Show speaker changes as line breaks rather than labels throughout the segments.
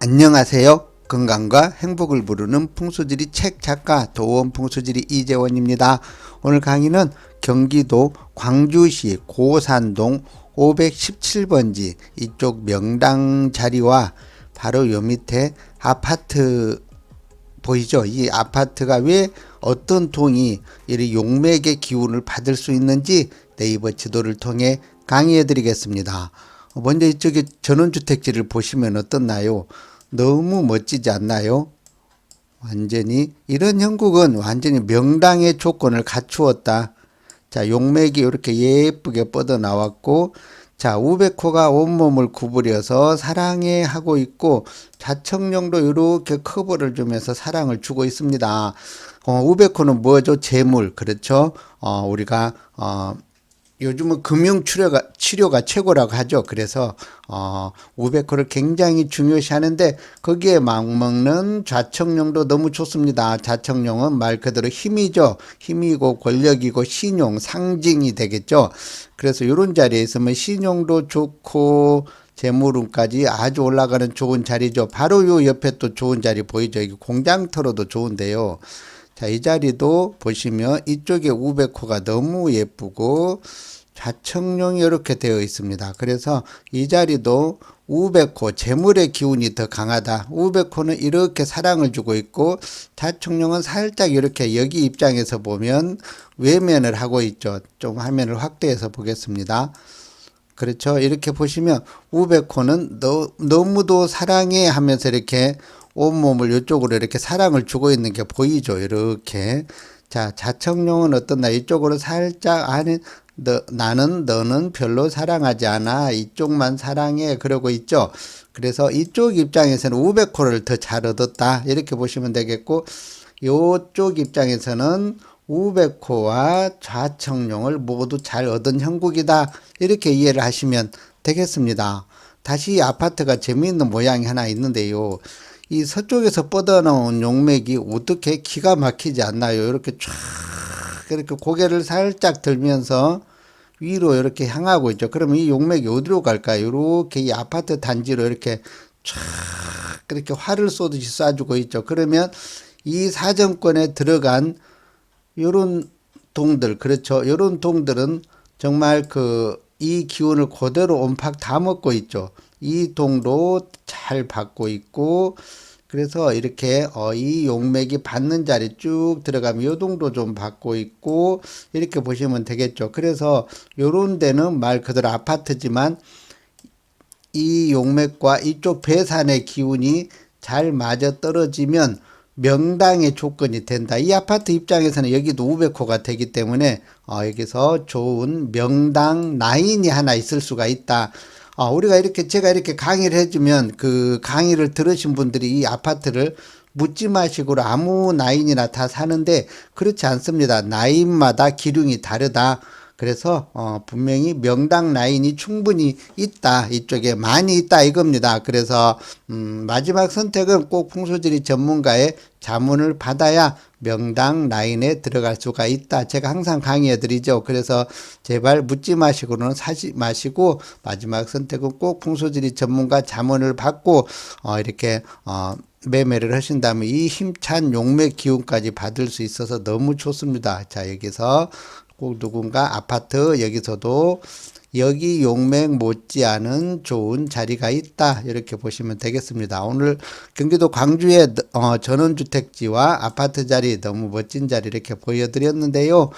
안녕하세요. 건강과 행복을 부르는 풍수지리 책 작가 도원 풍수지리 이재원입니다. 오늘 강의는 경기도 광주시 고산동 517번지 이쪽 명당 자리와 바로 요 밑에 아파트 보이죠? 이 아파트가 왜 어떤 통이 이 용맥의 기운을 받을 수 있는지 네이버 지도를 통해 강의해 드리겠습니다. 먼저 이쪽에 전원주택지를 보시면 어떻나요? 너무 멋지지 않나요? 완전히 이런 형국은 완전히 명당의 조건을 갖추었다. 자, 용맥이 이렇게 예쁘게 뻗어 나왔고 자, 우베코가 온몸을 구부려서 사랑해 하고 있고 자청령도 이렇게 커버를 주면서 사랑을 주고 있습니다. 어, 우베코는 뭐죠? 재물. 그렇죠? 어, 우리가 어 요즘은 금융 치료가 치료가 최고라고 하죠. 그래서 어 우베코를 굉장히 중요시 하는데 거기에 맞먹는 좌청룡도 너무 좋습니다. 좌청룡은 말 그대로 힘이죠. 힘이고 권력이고 신용 상징이 되겠죠. 그래서 이런 자리에 있으면 신용도 좋고 재물운까지 아주 올라가는 좋은 자리죠. 바로 요 옆에 또 좋은 자리 보이죠. 이게 공장터로도 좋은데요. 자, 이 자리도 보시면 이쪽에 우베코가 너무 예쁘고 좌청룡이 이렇게 되어 있습니다. 그래서 이 자리도 우베코, 재물의 기운이 더 강하다. 우베코는 이렇게 사랑을 주고 있고 좌청룡은 살짝 이렇게 여기 입장에서 보면 외면을 하고 있죠. 좀 화면을 확대해서 보겠습니다. 그렇죠. 이렇게 보시면 우베코는 너, 너무도 사랑해 하면서 이렇게 온몸을 이쪽으로 이렇게 사랑을 주고 있는 게 보이죠. 이렇게. 자, 자청룡은 어떤나 이쪽으로 살짝 안에 너, 나는 너는 별로 사랑하지 않아. 이쪽만 사랑해. 그러고 있죠. 그래서 이쪽 입장에서는 우베코를 더 잘 얻었다. 이렇게 보시면 되겠고, 요쪽 입장에서는 우베코와 좌청룡을 모두 잘 얻은 형국이다. 이렇게 이해를 하시면 되겠습니다. 다시 이 아파트가 재미있는 모양이 하나 있는데요. 이 서쪽에서 뻗어나온 용맥이 어떻게 기가 막히지 않나요? 이렇게 쫙 이렇게 고개를 살짝 들면서 위로 이렇게 향하고 있죠. 그러면 이 용맥이 어디로 갈까요? 이렇게 이 아파트 단지로 이렇게 쫙 이렇게 활을 쏘듯이 쏴주고 있죠. 그러면 이 사정권에 들어간 요런 동들 그렇죠. 요런 동들은 정말 그 이 기운을 그대로 온팍 다 먹고 있죠. 이 동도 잘 받고 있고 그래서 이렇게 어, 이 용맥이 받는 자리 쭉 들어가면 요 동도 좀 받고 있고 이렇게 보시면 되겠죠. 그래서 요런 데는 말 그대로 아파트지만 이 용맥과 이쪽 배산의 기운이 잘 맞아 떨어지면 명당의 조건이 된다. 이 아파트 입장에서는 여기도 우베코가 되기 때문에 어, 여기서 좋은 명당 라인이 하나 있을 수가 있다. 어, 우리가 이렇게 제가 이렇게 강의를 해주면 그 강의를 들으신 분들이 이 아파트를 묻지 마시고 아무 라인이나 다 사는데 그렇지 않습니다. 라인마다 기둥이 다르다. 그래서 어 분명히 명당 라인이 충분히 있다 이쪽에 많이 있다 이겁니다. 그래서 음 마지막 선택은 꼭 풍수지리 전문가의 자문을 받아야 명당 라인에 들어갈 수가 있다. 제가 항상 강의해 드리죠. 그래서 제발 묻지 마시고는 사지 마시고 마지막 선택은 꼭 풍수지리 전문가 자문을 받고 어 이렇게 어 매매를 하신다면 이 힘찬 용맥 기운까지 받을 수 있어서 너무 좋습니다. 자, 여기서 꼭 누군가 아파트 여기서도 여기 용맥 못지않은 좋은 자리가 있다 이렇게 보시면 되겠습니다. 오늘 경기도 광주의 어, 전원주택지와 아파트 자리 너무 멋진 자리 이렇게 보여드렸는데요.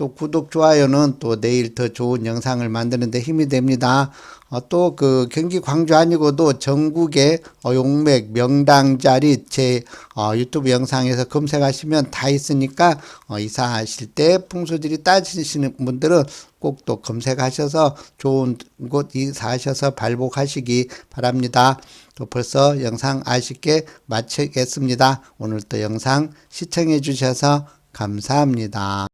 또 구독, 좋아요는 또 내일 더 좋은 영상을 만드는데 힘이 됩니다. 어, 또 그 경기 광주 아니고도 전국의 어, 용맥 명당 자리 제 어, 유튜브 영상에서 검색하시면 다 있으니까 어, 이사하실 때 풍수들이 따지시는 분들은 꼭 또 검색하셔서 좋은 곳 이사하셔서 발복하시기 바랍니다. 또 벌써 영상 아쉽게 마치겠습니다. 오늘 또 영상 시청해 주셔서 감사합니다.